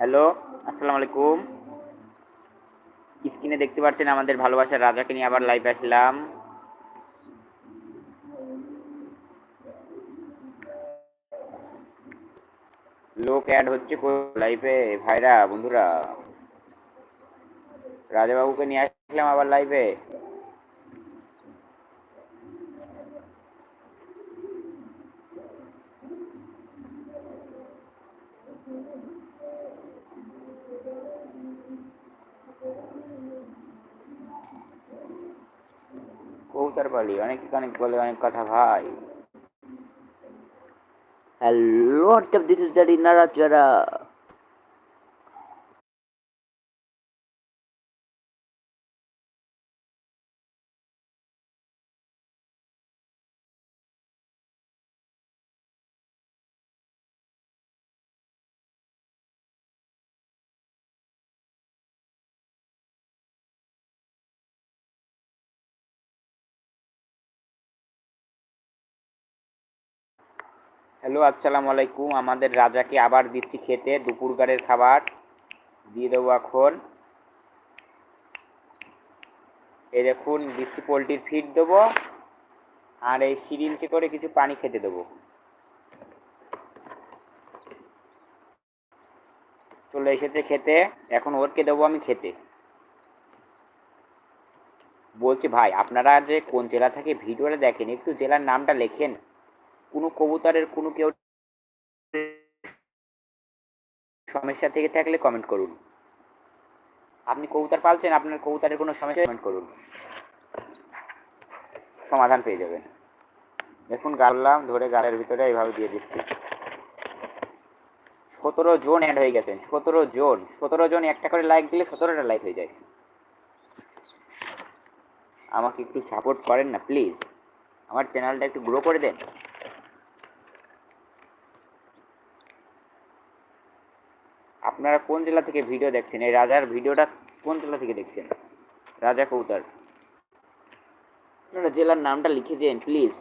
Hello, আসসালামু আলাইকুম। স্ক্রিনে দেখতে পাচ্ছেন আমাদের ভালোবাসার রাজাকে নিয়ে আবার লাইভ আসলাম। লোক অ্যাড হচ্ছে লাইভে ভাইরা, বন্ধুরা। রাজাবাবুকে নিয়ে আসলাম আবার লাইভে কৌতার পালি অনেক অনেক বলে অনেক কথা ভাই। হ্যালো দিস ইজ দ্যাট নাড়াচাড়া হ্যালো, আসসালামু আলাইকুম। আমাদের রাজাকে আবার দিচ্ছি খেতে দুপুরগারের খাবার। দিয়ে দেবো এখন। এই দেখুন, দিচ্ছি পোলট্রির ফিড দেবো। আর এই সিরিঞ্চে করে কিছু পানি খেতে দেবো। চলে এসেছে খেতে। এখন ওরকে দেবো আমি খেতে। বলছি, ভাই, আপনারা যে কোন জেলা থেকে ভিডিওটা দেখেন, একটু জেলার নামটা লেখেন। কোনো কবুতরের কোনো কেউ সমস্যা থেকে থাকলে কমেন্ট করুন। আপনি কবুতর পালছেন, আপনার কবুতরের কোনো সমস্যা কমেন্ট করুন। সমাধান পেয়ে যাবেন। দেখুন, গাড়লাম, ধরে গাড়ের ভিতরে এইভাবে দিয়ে দিচ্ছি। সতেরো জন অ্যাড হয়ে গেছেন সতেরো জন সতেরো জন একটা করে লাইক দিলে সতেরোটা লাইক হয়ে যায়। আমাকে একটু সাপোর্ট করেন না প্লিজ আমার চ্যানেলটা একটু গ্রো করে দেন। আপনারা কোন জেলা থেকে ভিডিও দেখছেন? এই রাজার ভিডিওটা কোন জেলা থেকে দেখছেন? রাজা কৌতার। আপনারা জেলার নামটা লিখে দিন প্লিজ